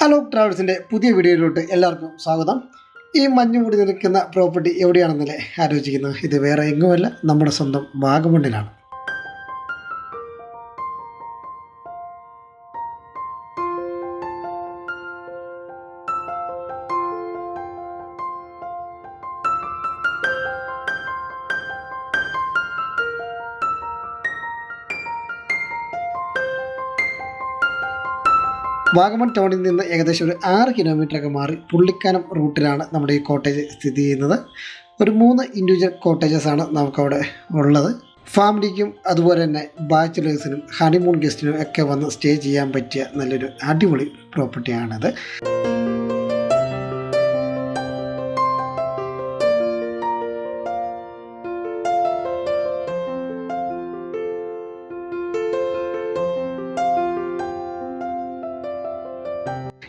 Hello ട്രാവൽസിന്റെ പുതിയ വീഡിയോയിലോട്ട് എല്ലാവർക്കും സ്വാഗതം. ഈ മഞ്ഞു മൂടി നിൽക്കുന്ന പ്രോപ്പർട്ടി എവിടെയാണെന്നല്ലേ ആലോചിക്കുന്നത്? ഇത് വേറെ എങ്ങുമല്ല നമ്മുടെ സ്വന്തം വാഗമണ്ണിലാണ്. വാഗമൺ ടൗണിൽ നിന്ന് ഏകദേശം ഒരു ആറ് കിലോമീറ്ററൊക്കെ മാറി പുള്ളിക്കാനം റൂട്ടിലാണ് നമ്മുടെ ഈ കോട്ടേജ് സ്ഥിതി ചെയ്യുന്നത്. ഒരു മൂന്ന് ഇൻഡിവിജ്വൽ കോട്ടേജസ് ആണ് നമുക്കവിടെ ഉള്ളത്. ഫാമിലിക്കും അതുപോലെ തന്നെ ബാച്ചിലേഴ്സിനും ഹണിമൂൺ ഗസ്റ്റിനും ഒക്കെ വന്ന് സ്റ്റേ ചെയ്യാൻ പറ്റിയ നല്ലൊരു അടിപൊളി പ്രോപ്പർട്ടിയാണിത്.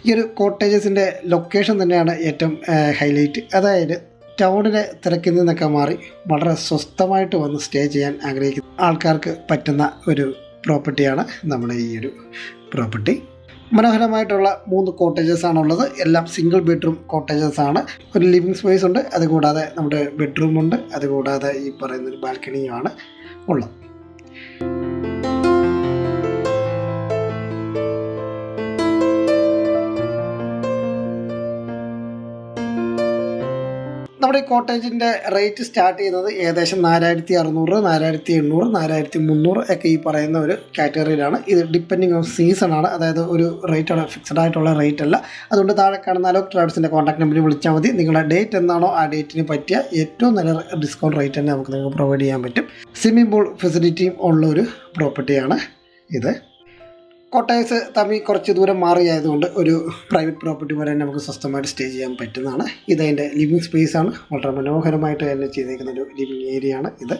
ഈ ഒരു കോട്ടേജസിന്റെ ലൊക്കേഷൻ തന്നെയാണ് ഏറ്റവും ഹൈലൈറ്റ് അതായത് ടൗണിലെ തിരക്കിൽ നിന്നൊക്കെ മാറി വളരെ സ്വസ്ഥമായിട്ട് വന്ന് സ്റ്റേ ചെയ്യാൻ ആഗ്രഹിക്കുന്ന ആൾക്കാർക്ക് പറ്റുന്ന ഒരു പ്രോപ്പർട്ടിയാണ് നമ്മുടെ ഈ ഒരു പ്രോപ്പർട്ടി മനോഹരമായിട്ടുള്ള മൂന്ന് കോട്ടേജസ് ആണുള്ളത്. എല്ലാം സിംഗിൾ ബെഡ്റൂം കോട്ടേജസ് ആണ്. ഒരു ലിവിങ് സ്പേസ് ഉണ്ട്. അതുകൂടാതെ നമ്മുടെ ബെഡ്റൂമുണ്ട് അതുകൂടാതെ ഈ പറയുന്ന ഒരു ബാൽക്കണിയുമാണ് ഉള്ളത്. നമ്മുടെ ഈ കോട്ടേജിന്റെ റേറ്റ് സ്റ്റാർട്ട് ചെയ്യുന്നത് ഏകദേശം നാലായിരത്തി അറുന്നൂറ് നാലായിരത്തി എണ്ണൂറ് നാലായിരത്തി മുന്നൂറ് ഒക്കെ ഈ പറയുന്ന ഒരു കാറ്റഗറിയിലാണ്. ഇത് ഡിപ്പെൻഡിങ് ഓൺ സീസൺ ആണ്. അതായത് ഒരു റേറ്റ് ആണ് ഫിക്സഡ് ആയിട്ടുള്ള റേറ്റ് അല്ല. അതുകൊണ്ട് താഴെ കാണുന്ന അലോക് ട്രാവൽസിന്റെ കോൺടാക്ട് നമ്പറിൽ വിളിച്ചാൽ മതി. നിങ്ങളുടെ ഡേറ്റ് എന്നാണോ ആ ഡേറ്റിന് പറ്റിയ ഏറ്റവും നല്ല ഡിസ്കൗണ്ട് റേറ്റ് തന്നെ നമുക്ക് നിങ്ങൾക്ക് പ്രൊവൈഡ് ചെയ്യാൻ പറ്റും. സ്വിമ്മിംഗ് പൂൾ ഫെസിലിറ്റിയും ഉള്ള ഒരു പ്രോപ്പർട്ടിയാണ് ഇത്. കോട്ടയസ് തമ്മിൽ കുറച്ച് ദൂരം മാറിയായതുകൊണ്ട് ഒരു പ്രൈവറ്റ് പ്രോപ്പർട്ടി പോലെ തന്നെ നമുക്ക് സ്വസ്ഥമായിട്ട് സ്റ്റേ ചെയ്യാൻ പറ്റുന്നതാണ്. ഇതതിന്റെ ലിവിങ് സ്പേസ് ആണ്. വളരെ മനോഹരമായിട്ട് തന്നെ ചെയ്തേക്കുന്ന ഒരു ലിവിങ് ഏരിയ ആണ് ഇത്.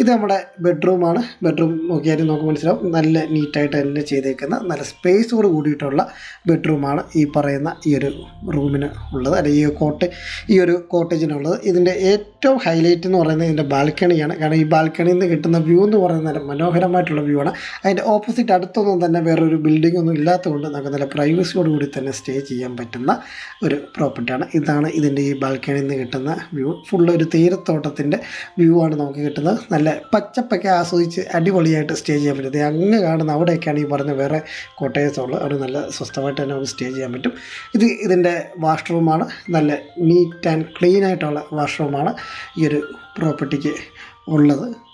ഇത് നമ്മുടെ ബെഡ്റൂമാണ് ബെഡ്റൂം നോക്കിയാലും നമുക്ക് മനസ്സിലാവും. നല്ല നീറ്റായിട്ട് തന്നെ ചെയ്തേക്കുന്ന നല്ല സ്പേസോട് കൂടിയിട്ടുള്ള ബെഡ്റൂമാണ് ഈ പറയുന്ന ഈ ഒരു റൂമിന് ഉള്ളത്. അല്ലെങ്കിൽ ഈ കോട്ട് ഈ ഒരു കോട്ടേജിനുള്ളത് ഇതിന്റെ ഏറ്റവും ഹൈലൈറ്റ് എന്ന് പറയുന്നത് ഇതിന്റെ ബാൽക്കണിയാണ് കാരണം ഈ ബാൽക്കണിയിൽ നിന്ന് കിട്ടുന്ന വ്യൂ എന്ന് പറയുന്നത് മനോഹരമായിട്ടുള്ള വ്യൂ ആണ്. അതിന്റെ ഓപ്പോസിറ്റ് അടുത്തൊന്നും തന്നെ വേറൊരു ബിൽഡിംഗ് ഒന്നും ഇല്ലാത്തതുകൊണ്ട് നമുക്ക് നല്ല പ്രൈവസിയോട് കൂടി തന്നെ സ്റ്റേ ചെയ്യാൻ പറ്റുന്ന ഒരു പ്രോപ്പർട്ടിയാണ് ഇതാണ് ഇതിന്റെ ഈ ബാൽക്കണിയിൽ നിന്ന് കിട്ടുന്ന വ്യൂ ഫുള്ള് ഒരു തീരത്തോട്ടത്തിന്റെ വ്യൂ ആണ് നമുക്ക് കിട്ടുന്നത്. നല്ല പച്ചപ്പൊക്കെ ആസ്വദിച്ച് അടിപൊളിയായിട്ട് സ്റ്റേ ചെയ്യാൻ പറ്റും. അങ്ങ് കാണുന്ന അവിടെയൊക്കെയാണ് ഈ പറഞ്ഞ വേറെ കോട്ടേഴ്സ് ഉള്ളത് അവിടെ നല്ല സ്വസ്ഥമായിട്ട് തന്നെ നമുക്ക് സ്റ്റേ ചെയ്യാൻ പറ്റും. ഇത് ഇതിന്റെ വാഷ്റൂമാണ് നല്ല നീറ്റ് ആൻഡ് ക്ലീൻ ആയിട്ടുള്ള വാഷ്റൂമാണ് ഈ ഒരു പ്രോപ്പർട്ടിക്ക് ഉള്ളത്.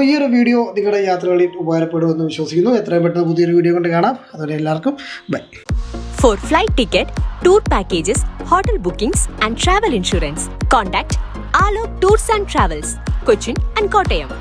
അപ്പോൾ ഈ ഒരു വീഡിയോ നിങ്ങളുടെ യാത്രകളിൽ ഉപകാരപ്പെടുമെന്ന് വിശ്വസിക്കുന്നു എത്രയും പെട്ടെന്ന് പുതിയൊരു വീഡിയോ കൊണ്ട് കാണാം അതുവരെ എല്ലാവർക്കും bye For flight ticket, tour packages, hotel bookings, and travel insurance, contact Alok Tours and Travels, Cochin and Kottayam.